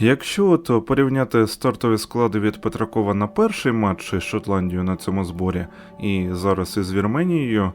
Якщо от порівняти стартові склади від Петракова на перший матч із Шотландією на цьому зборі і зараз із Вірменією,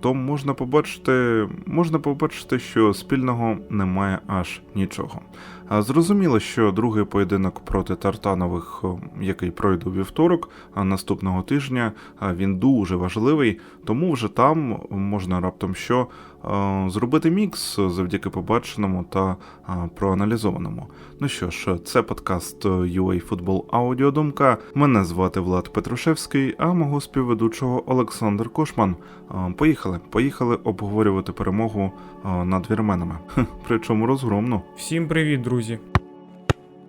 то можна побачити, можна побачити, що спільного немає аж нічого. Зрозуміло, що другий поєдинок проти Тартанових, який пройде вівторок, наступного тижня, він дуже важливий, тому вже там можна раптом що зробити мікс завдяки побаченому та проаналізованому. Ну що ж, це подкаст UA Футбол Аудіодумка. Мене звати Влад Петрушевський, а мого співведучого Олександр Кошман. Поїхали, поїхали обговорювати перемогу над вірменами. Причому розгромно. Всім привіт, друзі!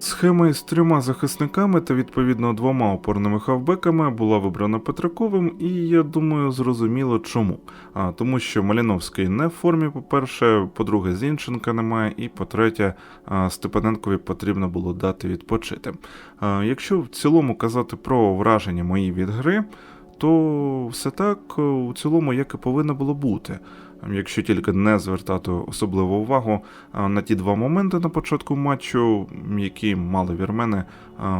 Схема із трьома захисниками та відповідно двома опорними хавбеками була вибрана Петраковим, і я думаю, зрозуміло чому. А тому, що Маліновський не в формі, по-перше, по-друге, Зінченка немає, і по-третє, Степаненкові потрібно було дати відпочити. А, Якщо в цілому казати про враження мої від гри, то все так е, у цілому як і повинно було бути. Якщо тільки не звертати особливу увагу на ті два моменти на початку матчу, які мали вірмени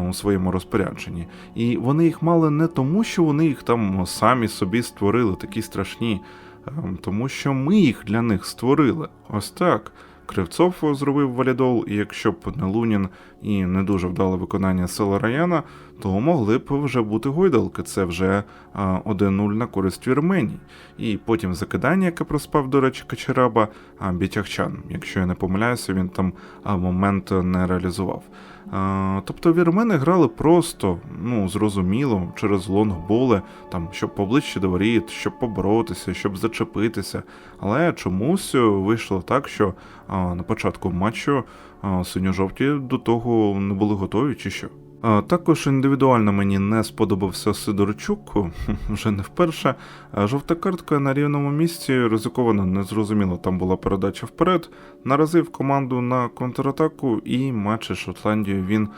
у своєму розпорядженні. І вони їх мали не тому, що вони їх там самі собі створили, такі страшні, тому що ми їх для них створили. Ось так. Кривцов зробив валідол, і якщо б не Лунін і не дуже вдале виконання села Раяна, то могли б вже бути гойдалки. Це вже а, 1-0 на користь Вірменії. І потім закидання, яке проспав, до речі, Качераба, Бітягчан. Якщо я не помиляюся, він там момент не реалізував. Тобто вірмени грали просто, ну, зрозуміло, через лонгболи, там, щоб поближче до воріт, щоб поборотися, щоб зачепитися. Але чомусь вийшло так, що на початку матчу синьо-жовті до того не були готові, чи що. Також індивідуально мені не сподобався Сидорчук, вже не вперше. Жовта картка на рівному місці ризиковано, незрозуміло. Там була передача вперед, наразив команду на контратаку, і матч із Шотландією він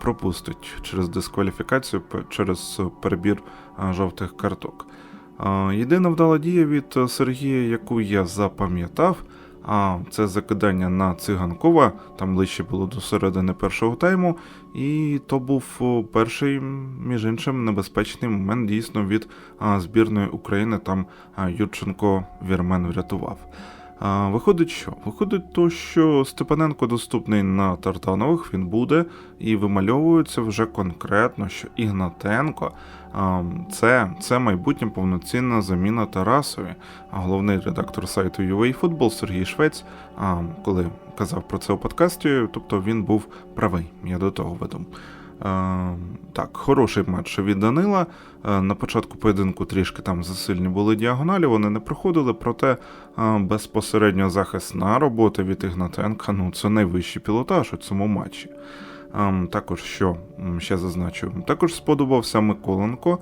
пропустить через дискваліфікацію, через перебір жовтих карток. Єдина вдала дія від е, Сергія, яку я запам'ятав. А це закидання на циганкова, там ближче було до середини першого тайму, і то був перший, між іншим, небезпечний момент дійсно від збірної України. Там Юрченко Вірмен врятував. Виходить, що? Виходить, то, що Степаненко доступний на Тартанових, він буде, і вимальовується вже конкретно, що Ігнатенко це, це майбутня повноцінна заміна Тарасові. А головний редактор сайту UA Football Сергій Швець, коли казав про це у подкасті, тобто він був правий. Я до того веду. Е, Так, хороший матч від Данила. Е, На початку поєдинку трішки там засильні були діагоналі, вони не проходили, проте е, безпосередньо захисна робота від Ігнатенка ну це найвищий пілотаж у цьому матчі. Також що ще зазначу, також сподобався Миколенко.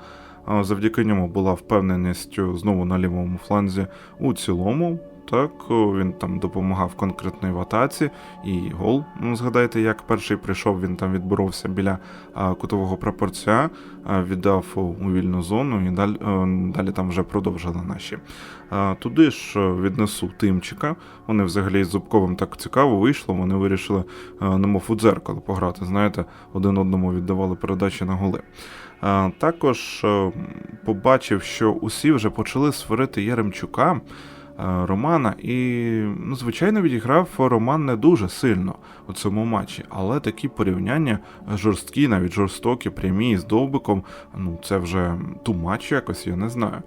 Завдяки ньому була впевненість знову на лівому фланзі у цілому. Так, він там допомагав конкретної в атаці, і гол. Ну, згадайте, як перший прийшов, він там відборовся біля кутового прапорця, віддав у вільну зону, і далі, далі там вже продовжили наші. Туди ж віднесу Тимчика. Вони взагалі з Зубковим так цікаво вийшло. Вони вирішили, немов у дзеркало пограти. Знаєте, один одному віддавали передачі на голи. Також побачив, що усі вже почали сварити Яремчука. Е, Романа, і ну, звичайно відіграв Роман не дуже сильно у цьому матчі, але такі порівняння жорсткі, навіть жорстокі, прямі з Довбиком. Ну це вже ту матч якось, я не знаю.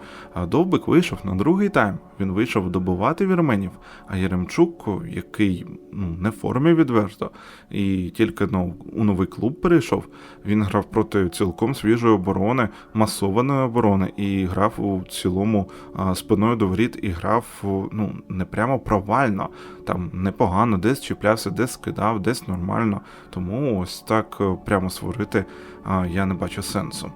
Довбик вийшов на другий тайм. Він вийшов добивати вірменів, а Яремчук, який ну не в формі відверто, і тільки ну, у новий клуб перейшов. Він грав проти цілком свіжої оборони, масованої оборони, і грав у цілому спиною до воріт, і грав ну не прямо провально, там непогано, десь чіплявся, десь скидав, десь нормально. Тому ось так е, прямо сварити я не бачу сенсу.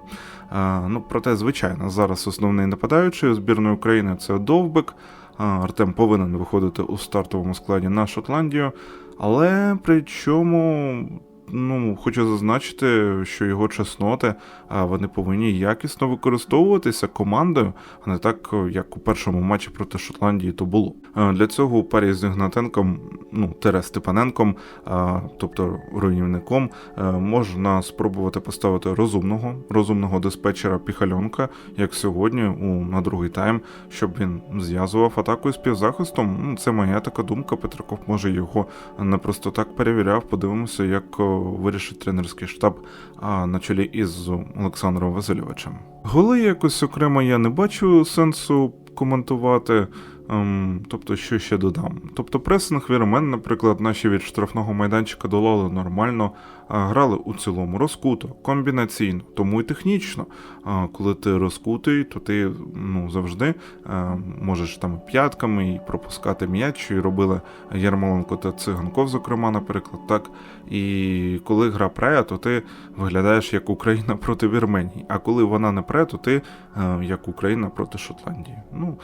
А, ну, проте, звичайно, зараз основний нападаючий у збірної України це Довбик. А, Артем повинен виходити у стартовому складі на Шотландію, але при чому ну, хочу зазначити, що його чесноти вони повинні якісно використовуватися командою, а не так, як у першому матчі проти Шотландії то було. Для цього у парі з Ігнатенком, ну, Тере Степаненком, тобто руйнівником, можна спробувати поставити розумного, розумного диспетчера Піхальонка, як сьогодні, у, на другий тайм, щоб він зв'язував атаку із півзахистом. Це моя така думка. Петраков може його не просто так перевіряв. Подивимося, як вирішить тренерський штаб на чолі із Олександром Васильовичем. Голи якось окремо я не бачу сенсу коментувати. Ем, тобто, що ще додам? Тобто, пресинг вірмен, наприклад, наші від штрафного майданчика долали нормально, грали у цілому розкуто, комбінаційно, тому і технічно. Коли ти розкутий, то ти ну, завжди можеш там п'ятками і пропускати м'яч, і робили Ярмоленко та Циганков, зокрема, наприклад, так. І коли гра пре, то ти виглядаєш як Україна проти Вірменії. А коли вона не пре, то ти як Україна проти Шотландії. Ну,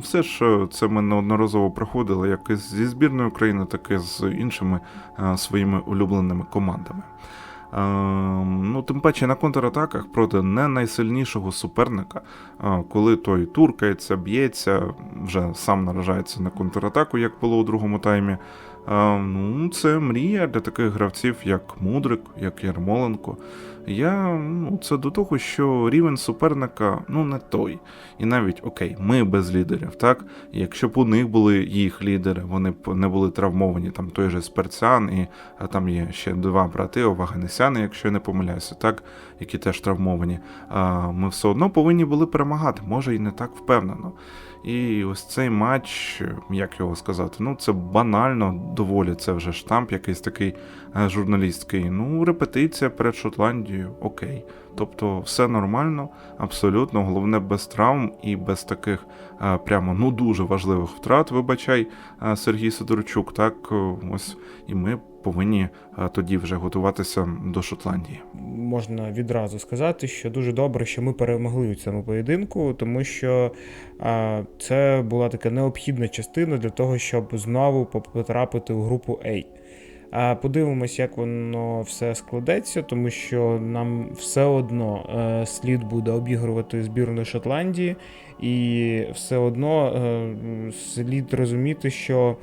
все ж це ми неодноразово проходили як і зі збірною України, так і з іншими своїми улюбленими командами. Е, ну, тим паче на контратаках проти не найсильнішого суперника, е, коли той туркається, б'ється, вже сам наражається на контратаку, як було у другому таймі. Ну, це мрія для таких гравців, як Мудрик, як Ярмоленко. Я ну, це до того, що рівень суперника ну не той. І навіть окей, ми без лідерів, так? Якщо б у них були їх лідери, вони б не були травмовані, там той же Сперцян, і а там є ще два брати Оваганесяни, якщо я не помиляюся, так, які теж травмовані. А, ми все одно повинні були перемагати, може і не так впевнено. І ось цей матч, як його сказати, ну це банально доволі. Це вже штамп, якийсь такий е, журналістський. Ну, репетиція перед Шотландією, окей. Тобто все нормально, абсолютно. Головне без травм і без таких е, прямо ну дуже важливих втрат. Вибачай, е, Сергій Сидорчук. Так ось і ми повинні е, тоді вже готуватися до Шотландії. можна відразу сказати, що дуже добре, що ми перемогли у цьому поєдинку, тому що а, це була така необхідна частина для того, щоб знову потрапити у групу A. Подивимось, як воно все складеться, тому що нам все одно е, слід буде обігрувати збірну Шотландії, і все одно е, слід розуміти, що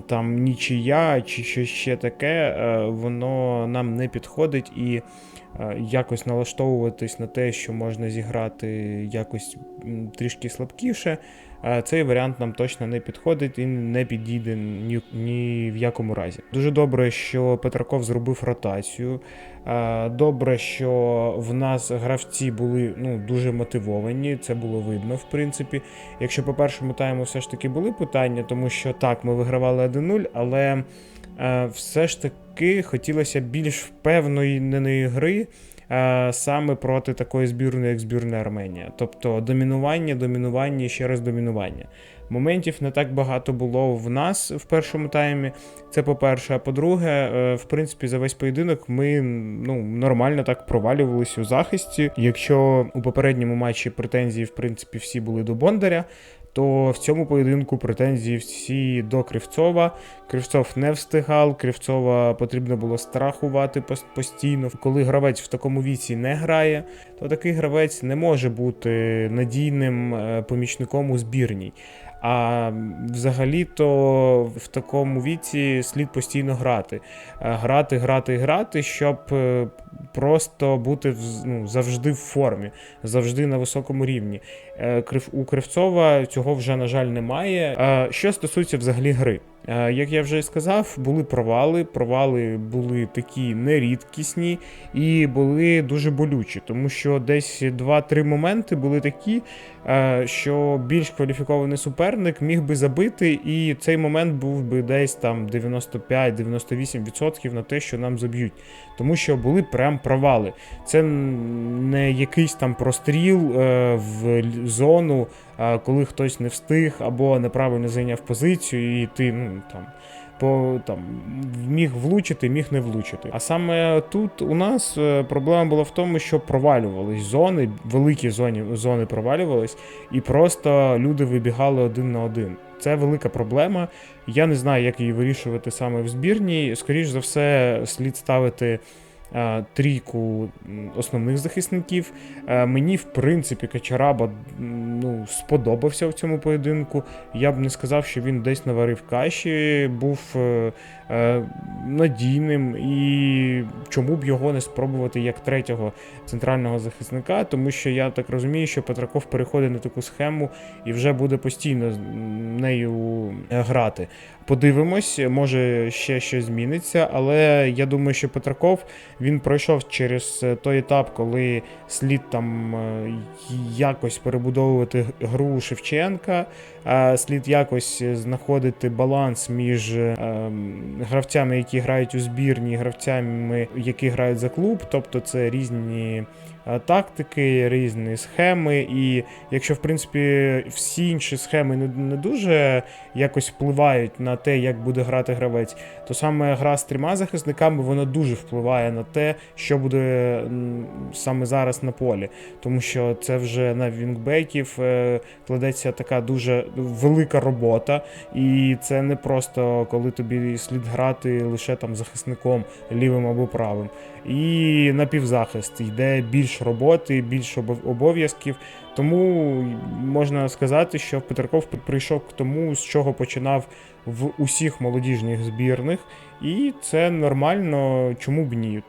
там нічия чи щось ще таке, е, воно нам не підходить і е, якось налаштовуватись на те, що можна зіграти якось трішки слабкіше. Цей варіант нам точно не підходить і не підійде ні, ні в якому разі. Дуже добре, що Петраков зробив ротацію. Добре, що в нас гравці були ну, дуже мотивовані, це було видно, в принципі. Якщо по першому тайму все ж таки були питання, тому що так, ми вигравали 1-0, але все ж таки хотілося більш впевненої гри саме проти такої збірної, як збірна Арменія. Тобто домінування, домінування і ще раз домінування. Моментів не так багато було в нас в першому таймі. Це по-перше. А по-друге, е, в принципі, за весь поєдинок ми ну, нормально так провалювалися у захисті. Якщо у попередньому матчі претензії, в принципі, всі були до Бондаря, то в цьому поєдинку претензії всі до Кривцова. Кривцов не встигав, Кривцова потрібно було страхувати постійно. Коли гравець в такому віці не грає, то такий гравець не може бути надійним е, помічником у збірній. А взагалі-то в такому віці слід постійно грати. Е, Грати, грати, грати, щоб е, просто бути ну, завжди в формі, завжди на високому рівні. Е, У Кривцова цього вже, на жаль, немає. Що стосується взагалі гри. Е, Як я вже сказав, були провали. Провали були такі нерідкісні і були дуже болючі, тому що десь 2-3 моменти були такі, е, що більш кваліфікований суперник міг би забити, і цей момент був би десь там 95-98% на те, що нам заб'ють. Тому що були прям провали. Це не якийсь там простріл е, в зону, коли хтось не встиг або неправильно зайняв позицію, і ти ну там. По там міг влучити, міг не влучити. А саме тут у нас е, проблема була в тому, що провалювались зони, великі зони, зони провалювались, і просто люди вибігали один на один. Це велика проблема. Я не знаю, як її вирішувати саме в збірній. Скоріш за все, слід ставити трійку основних захисників. Е, Мені, в принципі, Качараба ну, сподобався в цьому поєдинку. Я б не сказав, що він десь наварив каші, був е, е, надійним і чому б його не спробувати як третього центрального захисника, тому що я так розумію, що Петраков переходить на таку схему і вже буде постійно нею е, грати. Подивимось, може ще щось зміниться, але я думаю, що Петраков він пройшов через е, той етап, коли слід там е, якось перебудовувати гру Шевченка, е, слід якось знаходити баланс між е, гравцями, які грають у збірні, і гравцями, які грають за клуб. Тобто це різні е, тактики, різні схеми. І якщо в принципі всі інші схеми не, не дуже якось впливають на те, як буде грати гравець, то саме гра з трьома захисниками вона дуже впливає на те, що буде саме зараз на полі. Тому що це вже на вінгбеків е, кладеться така дуже велика робота, і це не просто коли тобі слід грати лише там захисником лівим або правим. І на півзахист йде більш роботи, більш обов- обов'язків. Тому можна сказати, що Петраков прийшов к тому, з чого починав в усіх молодіжних збірних, і це нормально, чому б ні.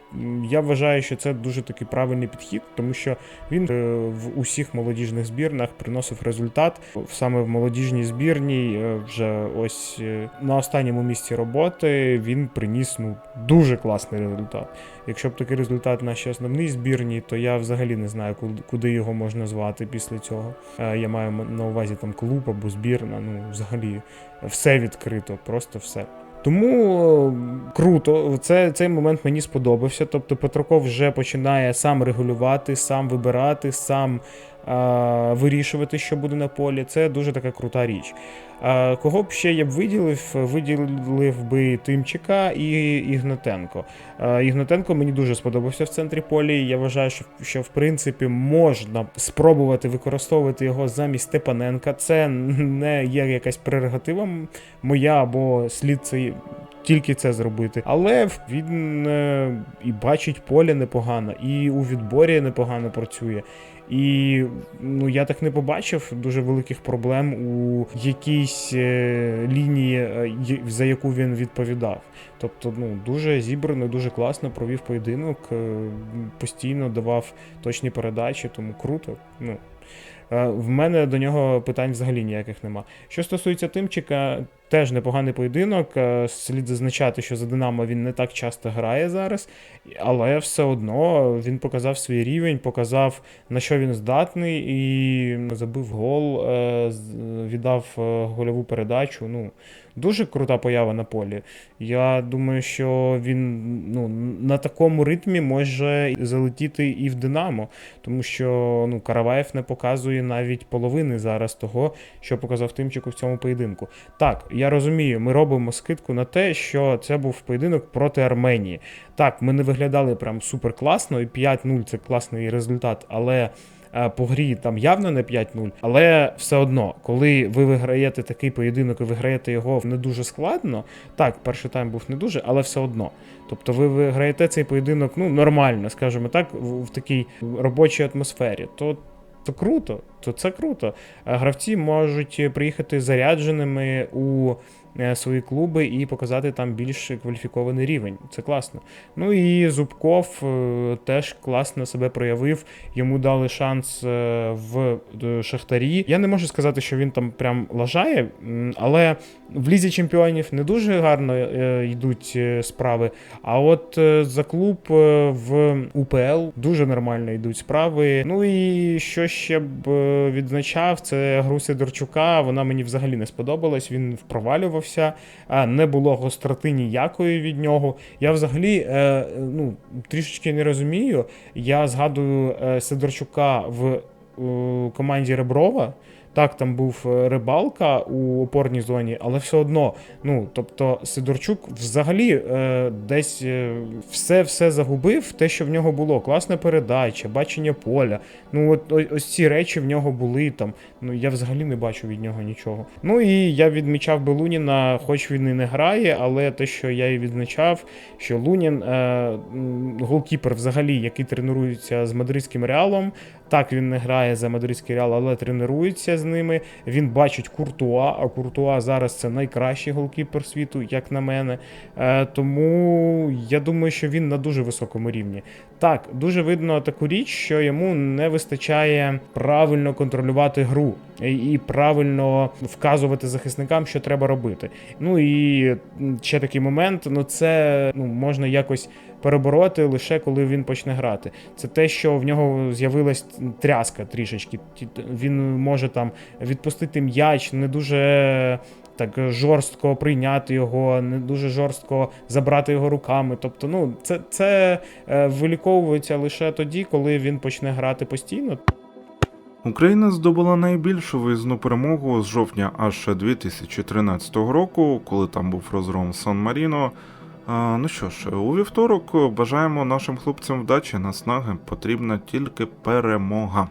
Я вважаю, що це дуже такий правильний підхід, тому що він е, в усіх молодіжних збірнах приносив результат. Саме в молодіжній збірній, е, вже ось е, на останньому місці роботи він приніс ну дуже класний результат. Якщо б такий результат в нашій основній збірній, то я взагалі не знаю, куди- його можна звати після цього. Я маю на увазі там клуб або збірна. Ну, взагалі, все відкрито, просто все. Тому е, круто, це, цей момент мені сподобався. Тобто Петраков вже починає сам регулювати, сам вибирати, сам вирішувати, що буде на полі. Це дуже така крута річ. Кого б ще я б виділив? Виділив би Тимчика і Ігнатенко. Ігнатенко мені дуже сподобався в центрі полі. Я вважаю, що, що в принципі можна спробувати використовувати його замість Степаненка. Це не є якась прерогатива моя або слід це тільки це зробити. Але він е, і бачить поле непогано, і у відборі непогано працює. І ну я так не побачив дуже великих проблем у якійсь е, лінії, е, за яку він відповідав. Тобто, ну дуже зібрано, дуже класно провів поєдинок, е, постійно давав точні передачі, тому круто. Ну В мене до нього питань взагалі ніяких нема. Що стосується Тимчика, теж непоганий поєдинок. Е, Слід зазначати, що за Динамо він не так часто грає зараз, але все одно він показав свій рівень, показав на що він здатний і забив гол, е, віддав е, гольову передачу. Ну, дуже крута поява на полі. Я думаю, що він ну, на такому ритмі може залетіти і в Динамо, тому що ну, Караваєв не показує навіть половини зараз того, що показав Тимчику в цьому поєдинку. Так, я розумію, ми робимо скидку на те, що це був поєдинок проти Арменії. Так, ми не виглядали прям супер класно, і 5-0 це класний результат, але. е, По грі там явно не 5-0, але все одно, коли ви виграєте такий поєдинок і виграєте його не дуже складно. Так, перший тайм був не дуже, але все одно. Тобто ви виграєте цей поєдинок ну нормально, скажімо так, в, в такій робочій атмосфері. То то круто, то це круто. Е, Гравці можуть приїхати зарядженими у е, свої клуби і показати там більш кваліфікований рівень. Це класно. Ну і Зубков е, теж класно себе проявив. Йому дали шанс е, в е, Шахтарі. Я не можу сказати, що він там прям лажає, але в лізі чемпіонів не дуже гарно е, йдуть е, справи. А от е, за клуб е, в УПЛ дуже нормально йдуть справи. Ну і що ще б е, відзначав, це гру Сидорчука. Вона мені взагалі не сподобалась. Він впровалювався, не було гостроти ніякої від нього. Я взагалі е, ну, трішечки не розумію. Я згадую е, Сидорчука в команді Реброва. Так, там був е, рибалка у опорній зоні, але все одно, ну тобто Сидорчук взагалі е, десь е, все все загубив, те, що в нього було. Класна передача, бачення поля. Ну, от ось ці речі в нього були там. Ну я взагалі не бачу від нього нічого. Ну і я відмічав би Луніна, хоч він і не грає, але те, що я і відзначав, що Лунін, е, голкіпер, взагалі, який тренується з мадридським реалом. Так, він не грає за мадридський реал, але тренується з ними. Він бачить Куртуа, а Куртуа зараз це найкращий голкіпер світу, як на мене. Е, тому я думаю, що він на дуже високому рівні. Так, дуже видно таку річ, що йому не вистачає правильно контролювати гру і правильно вказувати захисникам, що треба робити. Ну і ще такий момент: ну це ну можна якось перебороти лише коли він почне грати. Це те, що в нього з'явилась тряска трішечки. Він може там відпустити м'яч, не дуже. Так жорстко прийняти його, не дуже жорстко забрати його руками. Тобто, ну це, це е, виліковується лише тоді, коли він почне грати постійно. Україна здобула найбільшу виїзну перемогу з жовтня аж 2013 року, коли там був розгром Сан Маріно. Ну що ж, у вівторок бажаємо нашим хлопцям вдачі, наснаги. Потрібна тільки перемога.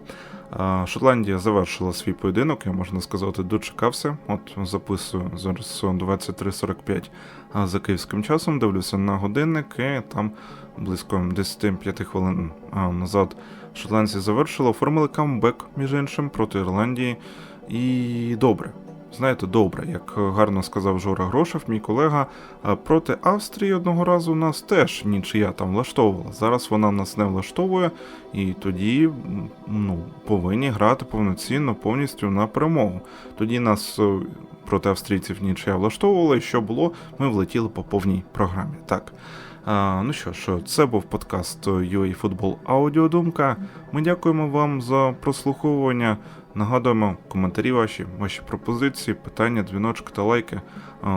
Шотландія завершила свій поєдинок, я можна сказати, дочекався. От записую зараз 23.45 а, за київським часом. Дивлюся на годинник, і там близько 10-5 хвилин назад шотландці завершили, оформили камбек, між іншим, проти Ірландії. І добре. Знаєте, добре, як гарно сказав Жора Грошев, мій колега, проти Австрії одного разу нас теж нічия там влаштовувала. Зараз вона нас не влаштовує, і тоді ну, повинні грати повноцінно повністю на перемогу. Тоді нас е, проти австрійців нічия влаштовувала, і що було, ми влетіли по повній програмі. Так. А, ну що ж, це був подкаст UA Football Аудіодумка. Ми дякуємо вам за прослуховування. Нагадуємо коментарі ваші, ваші пропозиції, питання, дзвіночки та лайки.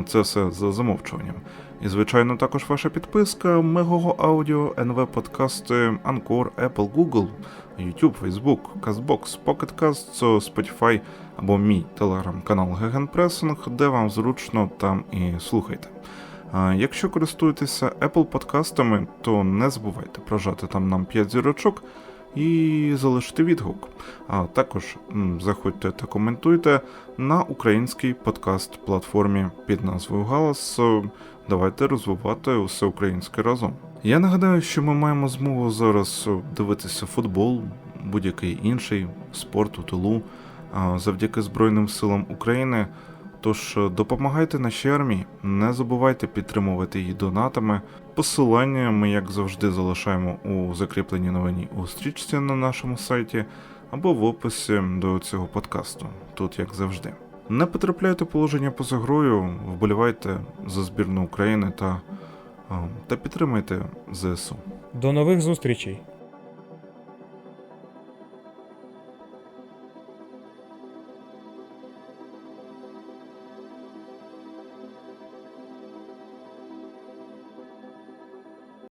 Це все за замовчуванням. І, звичайно, також ваша підписка, Мегого Аудіо, НВ подкасти, Anchor, Apple, Google, YouTube, Facebook, CastBox, Pocket Casts, Spotify або мій телеграм-канал Гегенпресинг, де вам зручно там і слухайте. Якщо користуєтеся Apple подкастами, то не забувайте прожати там нам 5 зірочок і залишити відгук. А також заходьте та коментуйте на українській подкаст-платформі під назвою Галас. Е, Давайте розвивати усе українське разом. Я нагадаю, що ми маємо змогу зараз е, дивитися футбол, будь-який інший спорт у тилу завдяки Збройним силам України. Тож е, допомагайте нашій армії, не забувайте підтримувати її донатами. Посилання ми, як завжди, залишаємо у закріпленій новині у стрічці на нашому сайті або в описі до цього подкасту, тут як завжди. Не потрапляйте положення поза грою, вболівайте за збірну України та, та підтримайте ЗСУ. До нових зустрічей!